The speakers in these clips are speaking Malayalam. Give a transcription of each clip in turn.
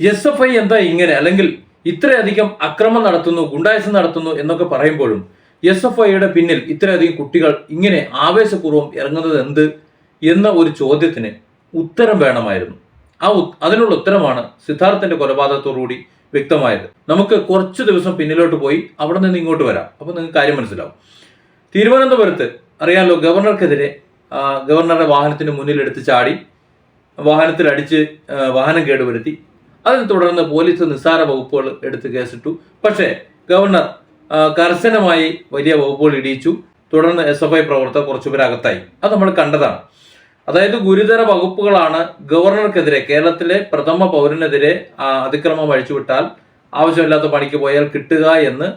എസ് എഫ് ഐ എന്താ ഇങ്ങനെ? അല്ലെങ്കിൽ ഇത്രയധികം അക്രമം നടത്തുന്നു ഗുണ്ടായസം നടത്തുന്നു എന്നൊക്കെ പറയുമ്പോഴും എസ് എഫ് ഐയുടെ പിന്നിൽ ഇത്രയധികം കുട്ടികൾ ഇങ്ങനെ ആവേശപൂർവം ഇറങ്ങുന്നത് എന്ത് എന്ന ഒരു ചോദ്യത്തിന് ഉത്തരം വേണമായിരുന്നു. ആ അതിനുള്ള ഉത്തരമാണ് സിദ്ധാർത്ഥന്റെ കൊലപാതകത്തോടുകൂടി വ്യക്തമായത്. നമുക്ക് കുറച്ച് ദിവസം പിന്നിലോട്ട് പോയി അവിടെ നിന്ന് ഇങ്ങോട്ട് വരാം. അപ്പൊ നിങ്ങൾക്ക് കാര്യം മനസ്സിലാവും. തിരുവനന്തപുരത്ത് അറിയാമല്ലോ ഗവർണർക്കെതിരെ ഗവർണറുടെ വാഹനത്തിന് മുന്നിൽ എടുത്ത് ചാടി വാഹനത്തിൽ അടിച്ച് വാഹനം കേടുവരുത്തി. അതിനെ തുടർന്ന് പോലീസ് നിസ്സാര വകുപ്പുകൾ എടുത്ത് കേസിട്ടു. പക്ഷേ ഗവർണർ കർശനമായി വലിയ വകുപ്പുകൾ ഇടിയിച്ചു. തുടർന്ന് എസ് എഫ് ഐ പ്രവർത്തകർ കുറച്ചുപേർ അകത്തായി. അത് നമ്മൾ കണ്ടതാണ്. അതായത് ഗുരുതര വകുപ്പുകളാണ് ഗവർണർക്കെതിരെ കേരളത്തിലെ പ്രഥമ പൗരനെതിരെ അതിക്രമം അഴിച്ചുവിട്ടാൽ ആവശ്യമില്ലാത്ത പണിക്ക് പോയാൽ കിട്ടുക എന്ന്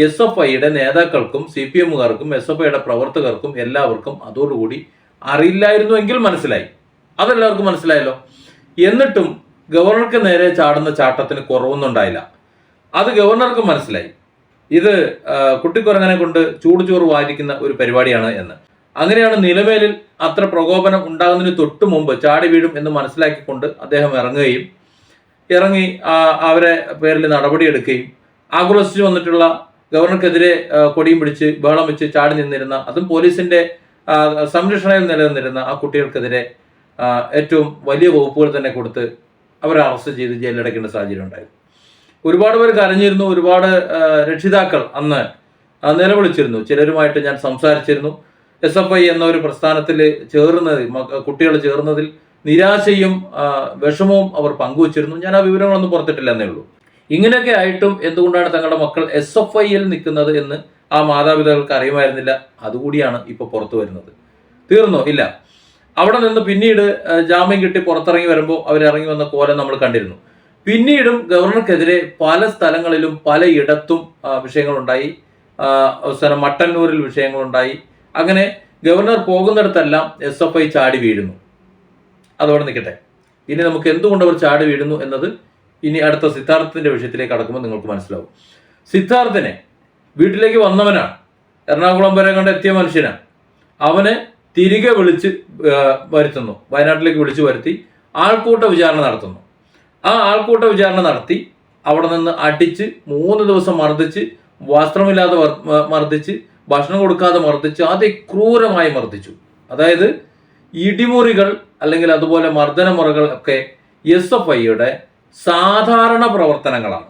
എസ് എഫ് ഐയുടെ നേതാക്കൾക്കും സി പി എമ്മുകാർക്കും എസ് എഫ് ഐയുടെ പ്രവർത്തകർക്കും എല്ലാവർക്കും അതോടുകൂടി അറിയില്ലായിരുന്നുവെങ്കിൽ മനസ്സിലായി. അതെല്ലാവർക്കും മനസ്സിലായല്ലോ. എന്നിട്ടും ഗവർണർക്ക് നേരെ ചാടുന്ന ചാട്ടത്തിന് കുറവൊന്നും ഉണ്ടായില്ല. അത് ഗവർണർക്ക് മനസ്സിലായി. ഇത് കുട്ടിക്കുരങ്ങനെ കൊണ്ട് ചൂട് ചോറ് വാരിക്കുന്ന ഒരു പരിപാടിയാണ് എന്ന്. അങ്ങനെയാണ് നിലമേലിൽ അത്ര പ്രകോപനം ഉണ്ടാകുന്നതിന് തൊട്ടു മുമ്പ് ചാടി വീഴും എന്ന് മനസ്സിലാക്കിക്കൊണ്ട് അദ്ദേഹം ഇറങ്ങുകയും ഇറങ്ങി അവരെ പേരിൽ നടപടിയെടുക്കുകയും ആക്രോശിച്ചു വന്നിട്ടുള്ള ഗവർണർക്കെതിരെ കൊടിയും പിടിച്ച് ബഹളം വെച്ച് ചാടി നിന്നിരുന്ന അതും പോലീസിന്റെ സംരക്ഷണയിൽ നിലനിന്നിരുന്ന ആ കുട്ടികൾക്കെതിരെ ഏറ്റവും വലിയ വകുപ്പുകൾ തന്നെ കൊടുത്ത് അവരെ അറസ്റ്റ് ചെയ്ത് ജയിലിലടയ്ക്കേണ്ട സാഹചര്യം ഉണ്ടായിരുന്നു. ഒരുപാട് പേർ കരഞ്ഞിരുന്നു ഒരുപാട് രക്ഷിതാക്കൾ അന്ന് നിലവിളിച്ചിരുന്നു. ചിലരുമായിട്ട് ഞാൻ സംസാരിച്ചിരുന്നു. എസ് എഫ് ഐ എന്ന ഒരു പ്രസ്ഥാനത്തിൽ ചേർന്നതിൽ കുട്ടികൾ ചേർന്നതിൽ നിരാശയും വിഷമവും അവർ പങ്കുവച്ചിരുന്നു. ഞാൻ ആ വിവരങ്ങളൊന്നും പുറത്തിട്ടില്ല എന്നേ ഉള്ളൂ. ഇങ്ങനെയൊക്കെ ആയിട്ടും എന്തുകൊണ്ടാണ് തങ്ങളുടെ മക്കൾ എസ് എഫ് ഐയിൽ നിൽക്കുന്നത് എന്ന് ആ മാതാപിതാക്കൾക്ക് അറിയുമായിരുന്നില്ല? അതുകൂടിയാണ് ഇപ്പോൾ പുറത്തു വരുന്നത്. തീർന്നോ? ഇല്ല. അവിടെ നിന്ന് പിന്നീട് ജാമ്യം കിട്ടി പുറത്തിറങ്ങി വരുമ്പോൾ അവരിറങ്ങി വന്ന കോലം നമ്മൾ കണ്ടിരുന്നു. പിന്നീടും ഗവർണർക്കെതിരെ പല സ്ഥലങ്ങളിലും പലയിടത്തും വിഷയങ്ങളുണ്ടായി. അവസാനം മട്ടന്നൂരിൽ വിഷയങ്ങളുണ്ടായി. അങ്ങനെ ഗവർണർ പോകുന്നിടത്തെല്ലാം എസ് എഫ് ഐ ചാടി വീഴുന്നു. അതോടെ നിൽക്കട്ടെ. ഇനി നമുക്ക് എന്തുകൊണ്ട് അവർ ചാടി വീഴുന്നു എന്നത് ഇനി അടുത്ത സിദ്ധാർത്ഥത്തിന്റെ വിഷയത്തിലേക്ക് കടക്കുമ്പോൾ നിങ്ങൾക്ക് മനസ്സിലാവും. സിദ്ധാർത്ഥനെ വീട്ടിലേക്ക് വന്നവനാണ്. എറണാകുളം വരെ കണ്ട് എത്തിയ മനുഷ്യനാണ്. അവനെ തിരികെ വിളിച്ച് വരുത്തുന്നു. വയനാട്ടിലേക്ക് വിളിച്ചു വരുത്തി ആൾക്കൂട്ട വിചാരണ നടത്തുന്നു. ആ ആൾക്കൂട്ട വിചാരണ നടത്തി അവിടെ നിന്ന് അടിച്ച് മൂന്ന് ദിവസം മർദ്ദിച്ച് വസ്ത്രമില്ലാതെ മർദ്ദിച്ച് ഭക്ഷണം കൊടുക്കാതെ മർദ്ദിച്ച് അതിക്രൂരമായി മർദ്ദിച്ചു. അതായത് ഇടിമുറികൾ അല്ലെങ്കിൽ അതുപോലെ മർദ്ദനമുറകൾ ഒക്കെ എസ് എഫ് ഐയുടെ സാധാരണ പ്രവർത്തനങ്ങളാണ്.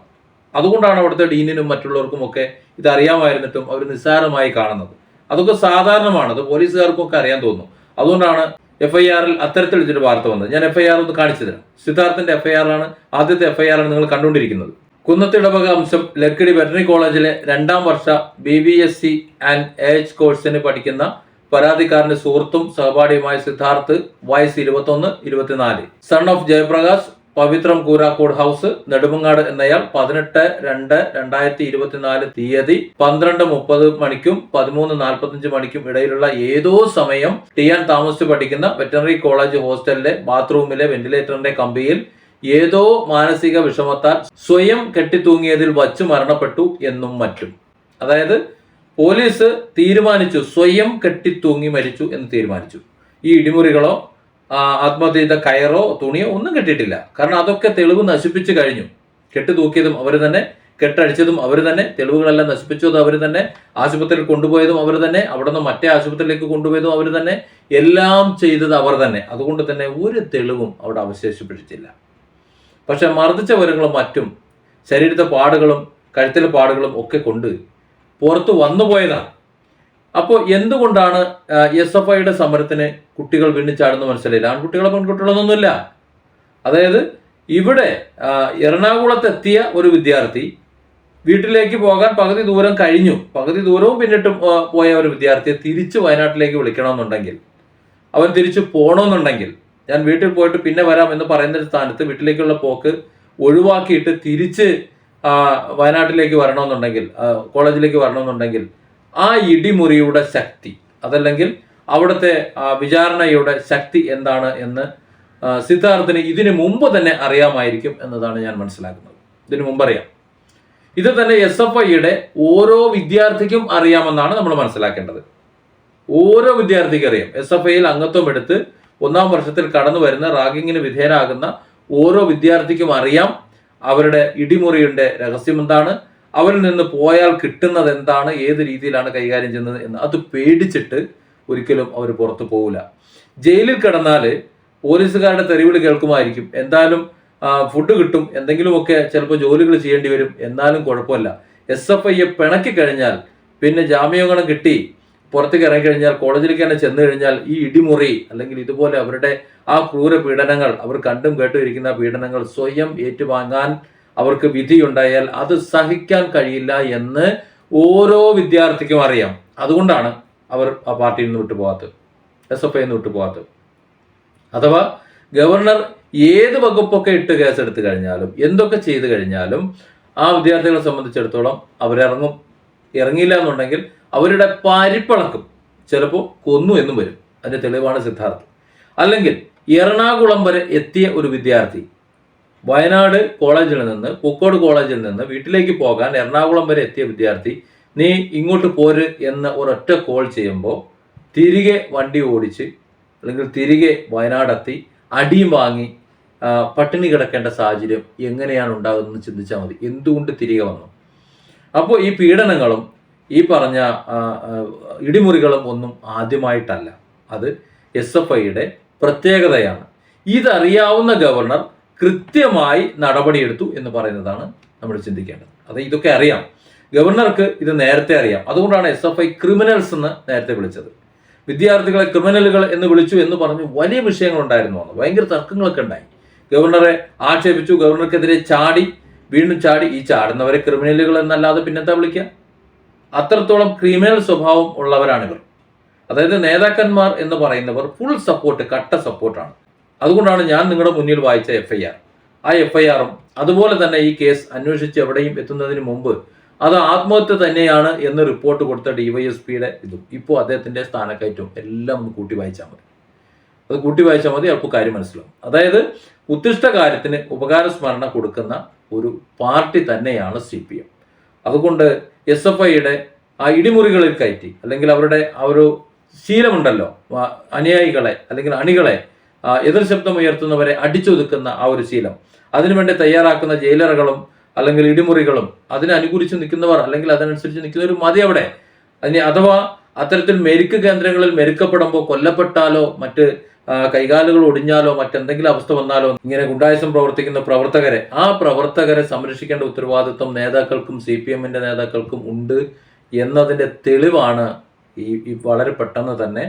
അതുകൊണ്ടാണ് അവിടുത്തെ ഡീനിനും മറ്റുള്ളവർക്കും ഒക്കെ ഇത് അവർ നിസ്സാരമായി കാണുന്നത്. അതൊക്കെ സാധാരണമാണ്. അത് പോലീസുകാർക്കും ഒക്കെ അറിയാൻ തോന്നുന്നു അതുകൊണ്ടാണ് എഫ് ഐ ആറിൽ അത്തരത്തിൽ ഇതൊരു വാർത്ത വന്നത്. ഞാൻ എഫ് ഐ ആർ ഒന്ന് കാണിച്ചു തരാം. സിദ്ധാർത്ഥന്റെ എഫ് ഐ ആർ ആണ് ആദ്യത്തെ എഫ് ഐ ആർ ആണ് നിങ്ങൾ കണ്ടുകൊണ്ടിരിക്കുന്നത്. കുന്നത്തിടവക അംശം ലക്കിടി വെറ്ററിനറി കോളേജിലെ രണ്ടാം വർഷ B B S C and H കോഴ്സിന് പഠിക്കുന്ന പരാതിക്കാരന്റെ സുഹൃത്തും സഹപാഠിയുമായ സിദ്ധാർത്ഥ് വയസ്സ് ഇരുപത്തൊന്ന് ഇരുപത്തിനാല്. Son of Jayaprakash Pavithram Koorakkod house Nedumangad എന്നയാൾ പതിനെട്ട് രണ്ട് രണ്ടായിരത്തി ഇരുപത്തിനാല് തീയതി പന്ത്രണ്ട് മുപ്പത് മണിക്കും പതിമൂന്ന് നാൽപ്പത്തഞ്ച് മണിക്കും ഇടയിലുള്ള ഏതോ സമയം ടിയാൻ താമസിച്ച് പഠിക്കുന്ന വെറ്ററിനറി കോളേജ് ഹോസ്റ്റലിലെ ബാത്റൂമിലെ വെന്റിലേറ്ററിന്റെ കമ്പിയിൽ ഏതോ മാനസിക വിഷമത്താൽ സ്വയം കെട്ടിത്തൂങ്ങിയതിൽ വച്ചു മരണപ്പെട്ടു എന്നും മറ്റും. അതായത് പോലീസ് തീരുമാനിച്ചു സ്വയം കെട്ടിത്തൂങ്ങി മരിച്ചു എന്ന് തീരുമാനിച്ചു. ഈ ഇടിമുറികളോ ആത്മഹത്യ ചെയ്ത കയറോ തുണിയോ ഒന്നും കെട്ടിയിട്ടില്ല. കാരണം അതൊക്കെ തെളിവ് നശിപ്പിച്ചു കഴിഞ്ഞു. കെട്ട് തൂക്കിയതും അവർ തന്നെ കെട്ടടിച്ചതും അവർ തന്നെ തെളിവുകളെല്ലാം നശിപ്പിച്ചതും അവർ തന്നെ ആശുപത്രിയിൽ കൊണ്ടുപോയതും അവർ തന്നെ അവിടെ നിന്ന് മറ്റേ ആശുപത്രിയിലേക്ക് കൊണ്ടുപോയതും അവർ തന്നെ എല്ലാം ചെയ്തത് അവർ തന്നെ. അതുകൊണ്ട് തന്നെ ഒരു തെളിവും അവിടെ അവശേഷിപ്പിച്ചില്ല പക്ഷെ മർദ്ദിച്ച വിവരങ്ങളും മറ്റും ശരീരത്തെ പാടുകളും കഴുത്തിലെ പാടുകളും ഒക്കെ കൊണ്ട് പുറത്ത് വന്നുപോയതാണ്. അപ്പോൾ എന്തുകൊണ്ടാണ് എസ് എഫ് ഐയുടെ സമരത്തിന് കുട്ടികൾ വീണിച്ചാടുന്ന മനസ്സിലായില്ല? ആൺകുട്ടികളോ പെൺകുട്ടികളൊന്നുമില്ല അതായത് ഇവിടെ എറണാകുളത്തെത്തിയ ഒരു വിദ്യാർത്ഥി വീട്ടിലേക്ക് പോകാൻ പകുതി ദൂരം കഴിഞ്ഞു. പകുതി ദൂരവും പിന്നിട്ട് പോയ ഒരു വിദ്യാർത്ഥിയെ തിരിച്ച് വയനാട്ടിലേക്ക് വിളിക്കണമെന്നുണ്ടെങ്കിൽ അവൻ തിരിച്ചു പോകണമെന്നുണ്ടെങ്കിൽ ഞാൻ വീട്ടിൽ പോയിട്ട് പിന്നെ വരാം എന്ന് പറയുന്ന ഒരു സ്ഥാനത്ത് വീട്ടിലേക്കുള്ള പോക്ക് ഒഴിവാക്കിയിട്ട് തിരിച്ച് വയനാട്ടിലേക്ക് വരണമെന്നുണ്ടെങ്കിൽ കോളേജിലേക്ക് വരണമെന്നുണ്ടെങ്കിൽ ആ ഇടിമുറിയുടെ ശക്തി അതല്ലെങ്കിൽ അവിടുത്തെ വിചാരണയുടെ ശക്തി എന്താണ് എന്ന് സിദ്ധാർത്ഥിന് ഇതിനു മുമ്പ് തന്നെ അറിയാമായിരിക്കും എന്നതാണ് ഞാൻ മനസ്സിലാക്കുന്നത്. ഇതിനു മുമ്പ് അറിയാം. ഇത് തന്നെ എസ് എഫ് ഐയുടെ ഓരോ വിദ്യാർത്ഥിക്കും അറിയാമെന്നാണ് നമ്മൾ മനസ്സിലാക്കേണ്ടത്. ഓരോ വിദ്യാർത്ഥിക്കും അറിയാം. എസ് എഫ് ഐയിൽ അംഗത്വം എടുത്ത് ഒന്നാം വർഷത്തിൽ കടന്നു വരുന്ന റാഗിങ്ങിന് വിധേയരാകുന്ന ഓരോ വിദ്യാർത്ഥിക്കും അറിയാം അവരുടെ ഇടിമുറിയുടെ രഹസ്യം എന്താണ് അവരിൽ നിന്ന് പോയാൽ കിട്ടുന്നത് എന്താണ്? ഏത് രീതിയിലാണ് കൈകാര്യം ചെയ്യുന്നത് എന്ന് അത് പേടിച്ചിട്ട് ഒരിക്കലും അവർ പുറത്തു പോകില്ല ജയിലിൽ കിടന്നാൽ പോലീസുകാരുടെ തെറിവിളി കേൾക്കുമായിരിക്കും. എന്തായാലും ഫുഡ് കിട്ടും. എന്തെങ്കിലുമൊക്കെ ചിലപ്പോൾ ജോലികൾ ചെയ്യേണ്ടി വരും. എന്നാലും കുഴപ്പമില്ല. എസ് എഫ് ഐയെ പിണക്കി കഴിഞ്ഞാൽ പിന്നെ ജാമ്യങ്ങളും കിട്ടി പുറത്തേക്ക് ഇറങ്ങിക്കഴിഞ്ഞാൽ കോളേജിലേക്ക് തന്നെ ചെന്ന് കഴിഞ്ഞാൽ ഈ ഇടിമുറി അല്ലെങ്കിൽ ഇതുപോലെ അവരുടെ ആ ക്രൂര പീഡനങ്ങൾ അവർ കണ്ടും കേട്ടും ഇരിക്കുന്ന പീഡനങ്ങൾ സ്വയം ഏറ്റുവാങ്ങാൻ അവർക്ക് വിധിയുണ്ടായാൽ അത് സഹിക്കാൻ കഴിയില്ല എന്ന് ഓരോ വിദ്യാർത്ഥിക്കും അറിയാം. അതുകൊണ്ടാണ് അവർ ആ പാർട്ടിയിൽ നിന്ന് വിട്ടുപോകാത്തത്. എസ് എഫ് ഐ നിന്ന് വിട്ടുപോകാത്തത്. അഥവാ ഗവർണർ ഏത് വകുപ്പൊക്കെ ഇട്ട് കേസെടുത്ത് കഴിഞ്ഞാലും എന്തൊക്കെ ചെയ്തു കഴിഞ്ഞാലും ആ വിദ്യാർത്ഥികളെ സംബന്ധിച്ചിടത്തോളം അവരിറങ്ങും. ഇറങ്ങിയില്ല എന്നുണ്ടെങ്കിൽ അവരുടെ പരിപ്പളക്കും ചിലപ്പോൾ കൊന്നു എന്നും വരും. അതിന്റെ തെളിവാണ് സിദ്ധാർത്ഥ്. അല്ലെങ്കിൽ എറണാകുളം വരെ എത്തിയ ഒരു വിദ്യാർത്ഥി വയനാട് കോളേജിൽ നിന്ന് പൂക്കോട് കോളേജിൽ നിന്ന് വീട്ടിലേക്ക് പോകാൻ എറണാകുളം വരെ എത്തിയ വിദ്യാർത്ഥി നീ ഇങ്ങോട്ട് പോര് എന്ന് ഒരൊറ്റ കോൾ ചെയ്യുമ്പോൾ തിരികെ വണ്ടി ഓടിച്ച് അല്ലെങ്കിൽ തിരികെ വയനാടെത്തി അടിയും വാങ്ങി പട്ടിണി കിടക്കേണ്ട സാഹചര്യം എങ്ങനെയാണ് ഉണ്ടാകുന്നത് ചിന്തിച്ചാൽ മതി. എന്തുകൊണ്ട് തിരികെ വന്നു? അപ്പോൾ ഈ പീഡനങ്ങളും ഈ പറഞ്ഞ ഇടിമുറികളും ഒന്നും ആദ്യമായിട്ടല്ല. അത് എസ് എഫ് ഐയുടെ പ്രത്യേകതയാണ്. ഇതറിയാവുന്ന ഗവർണർ കൃത്യമായി നടപടിയെടുത്തു എന്ന് പറയുന്നതാണ് നമ്മൾ ചിന്തിക്കേണ്ടത്. അത് ഇതൊക്കെ അറിയാം. ഗവർണർക്ക് ഇത് നേരത്തെ അറിയാം. അതുകൊണ്ടാണ് എസ് എഫ് ഐ ക്രിമിനൽസ് എന്ന് നേരത്തെ വിളിച്ചത്. വിദ്യാർത്ഥികളെ ക്രിമിനലുകൾ എന്ന് വിളിച്ചു എന്ന് പറഞ്ഞ് വലിയ വിഷയങ്ങൾ ഉണ്ടായിരുന്നു അന്ന്. ഭയങ്കര തർക്കങ്ങളൊക്കെ ഉണ്ടായി. ഗവർണറെ ആക്ഷേപിച്ചു. ഗവർണർക്കെതിരെ ചാടി വീണ്ടും ചാടി. ഈ ചാടുന്നവരെ ക്രിമിനലുകൾ എന്നല്ലാതെ പിന്നെന്താ വിളിക്കുക? അത്രത്തോളം ക്രിമിനൽ സ്വഭാവം ഉള്ളവരാണിവർ. അതായത് നേതാക്കന്മാർ എന്ന് പറയുന്നവർ ഫുൾ സപ്പോർട്ട് കട്ട സപ്പോർട്ടാണ് അതുകൊണ്ടാണ് ഞാൻ നിങ്ങളുടെ മുന്നിൽ വായിച്ച എഫ് ആ എഫ് ഐ ആറും അതുപോലെ തന്നെ ഈ കേസ് അന്വേഷിച്ച് എവിടെയും എത്തുന്നതിന് മുമ്പ് അത് ആത്മഹത്യ തന്നെയാണ് എന്ന് റിപ്പോർട്ട് കൊടുത്ത ഡിവൈഎസ്പിയുടെ ഇതും. ഇപ്പോൾ അദ്ദേഹത്തിന്റെ സ്ഥാനക്കയറ്റവും എല്ലാം ഒന്ന് കൂട്ടി വായിച്ചാൽ മതി. അത് കൂട്ടി വായിച്ചാൽ മതി അപ്പോൾ കാര്യം മനസ്സിലാവും. അതായത് ഉത്തിഷ്ട കാര്യത്തിന് ഉപകാര സ്മരണ കൊടുക്കുന്ന ഒരു പാർട്ടി തന്നെയാണ് സി പി എം അതുകൊണ്ട് എസ് എഫ് ഐയുടെ ആ ഇടിമുറികളിൽ കയറ്റി അല്ലെങ്കിൽ അവരുടെ ആ ഒരു ശീലമുണ്ടല്ലോ അനുയായികളെ അല്ലെങ്കിൽ അണികളെ എതിർ ശബ്ദം ഉയർത്തുന്നവരെ അടിച്ചൊതുക്കുന്ന ആ ഒരു ശീലം. അതിനുവേണ്ടി തയ്യാറാക്കുന്ന ജയിലറുകളും അല്ലെങ്കിൽ ഇടിമുറികളും അതിനനുകൂലിച്ച് നിൽക്കുന്നവർ അല്ലെങ്കിൽ അതിനനുസരിച്ച് നിൽക്കുന്നവർ മതി അവിടെ. അതിന് അഥവാ അത്തരത്തിൽ മെരുക്ക് കേന്ദ്രങ്ങളിൽ മെരുക്കപ്പെടുമ്പോൾ കൊല്ലപ്പെട്ടാലോ മറ്റ് കൈകാലുകൾ ഒടിഞ്ഞാലോ മറ്റെന്തെങ്കിലും അവസ്ഥ വന്നാലോ ഇങ്ങനെ ഗുണ്ടായുസം പ്രവർത്തിക്കുന്ന പ്രവർത്തകരെ ആ പ്രവർത്തകരെ സംരക്ഷിക്കേണ്ട ഉത്തരവാദിത്വം നേതാക്കൾക്കും സി പി എമ്മിന്റെ നേതാക്കൾക്കും ഉണ്ട് എന്നതിന്റെ തെളിവാണ് ഈ വളരെ പെട്ടെന്ന് തന്നെ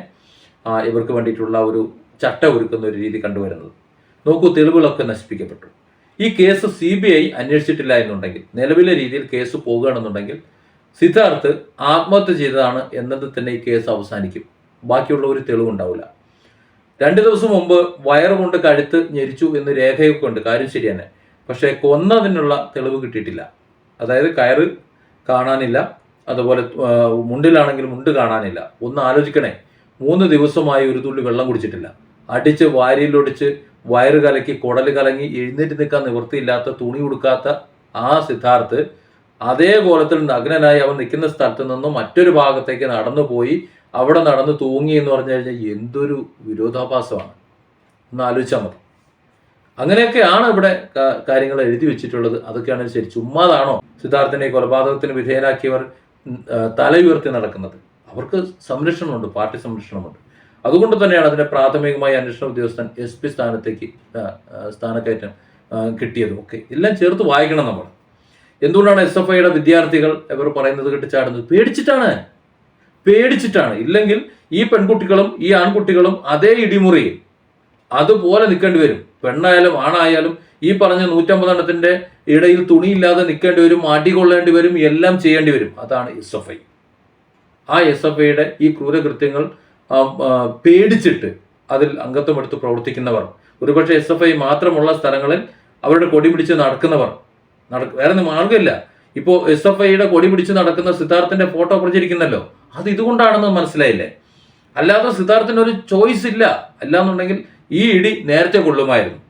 ഇവർക്ക് വേണ്ടിയിട്ടുള്ള ഒരു ചട്ട ഒരുക്കുന്ന ഒരു രീതി കണ്ടുവരുന്നത്. നോക്കൂ തെളിവുകളൊക്കെ നശിപ്പിക്കപ്പെട്ടു. ഈ കേസ് സി ബി ഐ അന്വേഷിച്ചിട്ടില്ല എന്നുണ്ടെങ്കിൽ നിലവിലെ രീതിയിൽ കേസ് പോകുകയാണെന്നുണ്ടെങ്കിൽ സിദ്ധാർത്ഥ് ആത്മഹത്യ ചെയ്തതാണ് എന്നത് തന്നെ ഈ കേസ് അവസാനിക്കും. ബാക്കിയുള്ള ഒരു തെളിവുണ്ടാവില്ല. രണ്ട് ദിവസം മുമ്പ് കൊണ്ട് കഴുത്ത് ഞെരിച്ചു എന്ന് രേഖയൊക്കെ ഉണ്ട്. കാര്യം ശരി തന്നെ. പക്ഷേ കൊന്നതിനുള്ള തെളിവ് കിട്ടിയിട്ടില്ല. അതായത് കയറ് കാണാനില്ല. അതുപോലെ മുണ്ടിലാണെങ്കിൽ മുണ്ട് കാണാനില്ല. ഒന്ന് ആലോചിക്കണേ. മൂന്ന് ദിവസമായി ഒരു തുള്ളി വെള്ളം കുടിച്ചിട്ടില്ല. അടിച്ച് വാരിയിലൊടിച്ച് വയറ് കലക്കി കുടൽ കലങ്ങി എഴുന്നേറ്റ് നിൽക്കാൻ നിവൃത്തിയില്ലാത്ത തുണി ഉടുക്കാത്ത ആ സിദ്ധാർത്ഥ് അതേ കോലത്തിൽ നഗ്നനായി അവൻ നിൽക്കുന്ന സ്ഥലത്ത് നിന്നും മറ്റൊരു ഭാഗത്തേക്ക് നടന്നു പോയി അവിടെ നടന്ന് തൂങ്ങി എന്ന് പറഞ്ഞു കഴിഞ്ഞാൽ എന്തൊരു വിരോധാഭാസമാണ്. ഒന്ന് ആലോചിച്ചാൽ മതി. അങ്ങനെയൊക്കെയാണ് ഇവിടെ കാര്യങ്ങൾ എഴുതി വെച്ചിട്ടുള്ളത്. അതൊക്കെയാണ് ശരി. ചുമ്മാതാണോ സിദ്ധാർത്ഥിനെ കൊലപാതകത്തിന് വിധേയനാക്കിയവർ ഉം, തല ഉയർത്തി നടക്കുന്നത്? അവർക്ക് സംരക്ഷണമുണ്ട് പാർട്ടി സംരക്ഷണമുണ്ട്. അതുകൊണ്ട് തന്നെയാണ് അതിന്റെ പ്രാഥമികമായി അന്വേഷണ ഉദ്യോഗസ്ഥൻ എസ് പി സ്ഥാനത്തേക്ക് സ്ഥാനക്കയറ്റം കിട്ടിയതും. ഒക്കെ എല്ലാം ചേർത്ത് വായിക്കണം നമ്മൾ. എന്തുകൊണ്ടാണ് എസ് എഫ് ഐയുടെ വിദ്യാർത്ഥികൾ ഇവർ പറയുന്നത് കെട്ടിച്ചാടുന്നത് പേടിച്ചിട്ടാണ്. പേടിച്ചിട്ടാണ്. ഇല്ലെങ്കിൽ ഈ പെൺകുട്ടികളും ഈ ആൺകുട്ടികളും അതേ ഇടിമുറിയിൽ അതുപോലെ നിൽക്കേണ്ടി വരും. പെണ്ണായാലും ആണായാലും ഈ പറഞ്ഞ നൂറ്റമ്പതെണ്ണത്തിന്റെ ഇടയിൽ തുണിയില്ലാതെ നിൽക്കേണ്ടി വരും അടി കൊള്ളേണ്ടി വരും എല്ലാം ചെയ്യേണ്ടി വരും. അതാണ് എസ് എഫ് ഐ. ആ എസ് എഫ് ഐയുടെ ഈ ക്രൂരകൃത്യങ്ങൾ പേടിച്ചിട്ട് അതിൽ അംഗത്വം എടുത്ത് പ്രവർത്തിക്കുന്നവർ. ഒരുപക്ഷെ എസ് എഫ് ഐ മാത്രമുള്ള സ്ഥലങ്ങളിൽ അവരുടെ കൊടി പിടിച്ച് നടക്കുന്നവർ. നടക്ക വേറെ മാർഗമില്ല ഇപ്പോൾ എസ് എഫ് ഐയുടെ കൊടി പിടിച്ച് നടക്കുന്ന സിദ്ധാർത്ഥന്റെ ഫോട്ടോ പ്രചരിക്കുന്നല്ലോ. അത് ഇതുകൊണ്ടാണെന്ന് മനസ്സിലായില്ലേ? അല്ലാതെ സിദ്ധാർത്ഥിന് ഒരു ചോയ്സ് ഇല്ല. അല്ലാന്നുണ്ടെങ്കിൽ ഈ ഇടി നേരത്തെ കൊള്ളുമായിരുന്നു.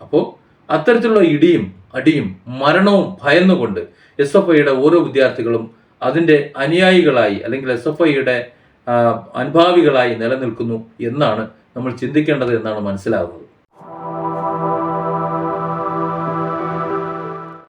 അപ്പോൾ അത്തരത്തിലുള്ള ഇടിയും അടിയും മരണവും ഭയന്നുകൊണ്ട് എസ് എഫ് ഐയുടെ ഓരോ വിദ്യാർത്ഥികളും അതിന്റെ അനുയായികളായി അല്ലെങ്കിൽ എസ് എഫ് ഐയുടെ അനുഭാവികളായി നിലനിൽക്കുന്നു എന്നാണ് നമ്മൾ ചിന്തിക്കേണ്ടത് എന്നാണ് മനസ്സിലാകുന്നത്